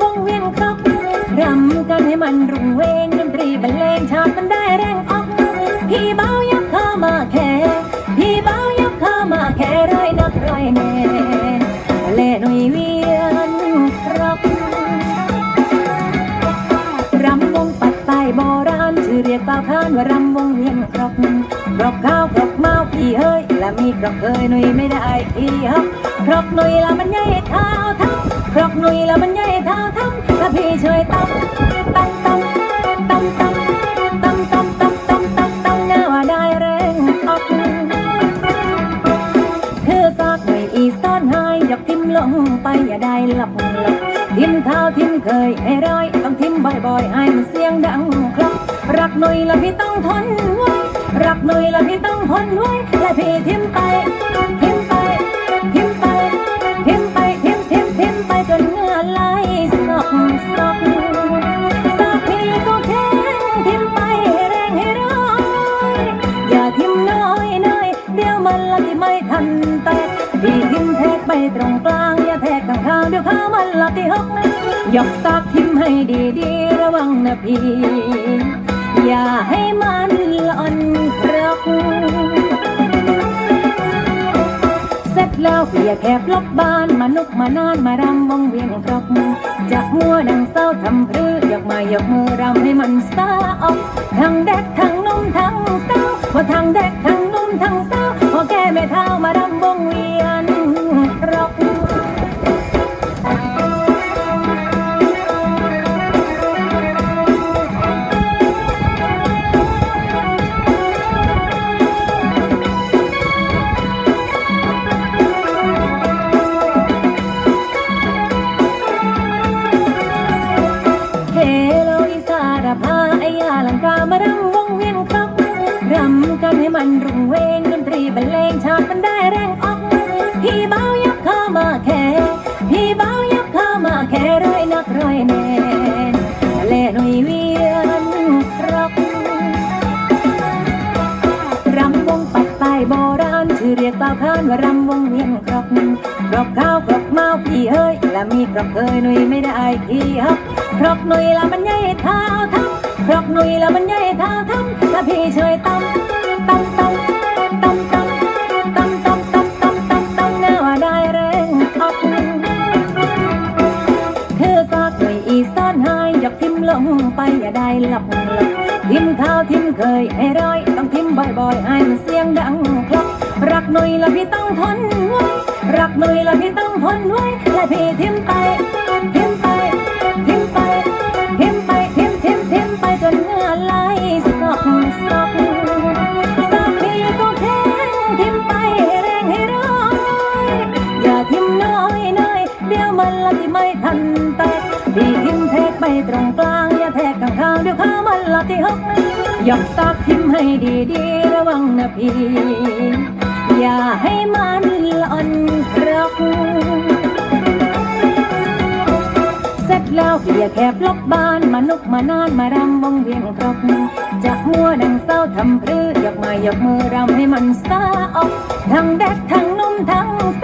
วงเวียนครอกรำกันให้มันรุงเวงดนตรีบรรเลงชาติมันได้แรงออก พี่เบายักเข้ามาแค่พี่เบายักเข้ามาแค่ร้อยนักร้อยแน่เล่หนุ่ยเวียนร็อกรำวงปัดใต้โบราณชื่อเรียกเป่าคานว่ารำวงเวียนครกครกข้าวครกเมาพี่เฮ้ยและมีครกเคยหนุยไม่ได้พี่ฮับครกหนุยละมันใหญ่เท้าทั้งครก หนุ่ยละมันใหญ่เท้าทั้งถ้าพี่ช่วยตั้มตั้มตั้มตั้มตั้มตั้มตั้มตั้มตั้มตั้มตั้มแน่ว่าได้แรงออกคือซากไม่อีซ่อนหายยกทิมลงไปอย่าได้หลับหลับทิมเท้าทิมเคยให้ร้อยต้องทิมบ่อยๆให้มันเสียงดังคลักรักหน่อยละพี่ต้องทนไว้รักหน่อยละพี่ต้องทนไว้และพี่ทิมไป ตกพี่ทิมแทกไปตรงกลางอย่าแทกข้างข้างๆเดี๋ยวข้ามันละที่หกยกซากทิมให้ดีๆระวังนะพี่ อย่าให้มันหล่อนครก เสร็จแล้วเปียแคบลบบ้านมานุกมานอนมารำวงเวียนครกจากมัวดังเศร้าทำพรือยกมายกมือรำให้มันซาออกทั้งแดกทั้งนุ่มทั้งเศร้าพอทั้งแดกทั้งนุ่มทั้งเศร้าพอแก้ไม่เท้ามารำวงเวียนครก มันรุ่งเวงดนตรีบรรเลงชาติมันได้แรงออกพี่เบายักเข้ามาแค่พี่เบายักเข้ามาแค่ร้อยนักร้อยแน่เล่หนุ่ยเวียนครกรำวงปัดใต้โบราณชื่อเรียกเปล่าคานว่ารำวงเวียนครกครกข้าวครกเมาพี่เฮ้ยและมีครกเคยหนุยไม่ได้พี่ฮับครกหนุยละมันใหญ่เท้าทั้งครกหนุยละมันใหญ่เท้าทั้งถ้าพี่ช่วยตั้ม ไปอย่าได้หลับหลับทิมข้าวทิมเคยให้ร้อยต้องทิมบ่อยๆให้มันเสียงดังคลักรักหน่อยละพี่ต้องทนไว้รักหน่อยละพี่ต้องทนไว้และพี่ทิมไปทิมไปทิมไปทิมไปทิมทิมทิมไปจนเหงื่อไหลซอกซอกซอกพี่ก็แข็งทิมไปให้แรงให้ร้อยอย่าทิมน้อยเนยเดี๋ยวมันละที่ไม่ทันแตกพี่ทิมแทกไปตรงกลาง ข้ามันละที่หกยกซากทิมให้ดีๆระวังนะพี่ อย่าให้มันหล่อนครกเสร็จแล้วเปียแคบลบบ้านมานุกมานานมารำวงเวียนครบจากมัวดังเศร้าทำพรือยกมายกมือรำให้มันซาออกทั้งแดกทั้งนุ่มทั้งเศร้าว่าทั้งแดทั้งนุ่มทั้ง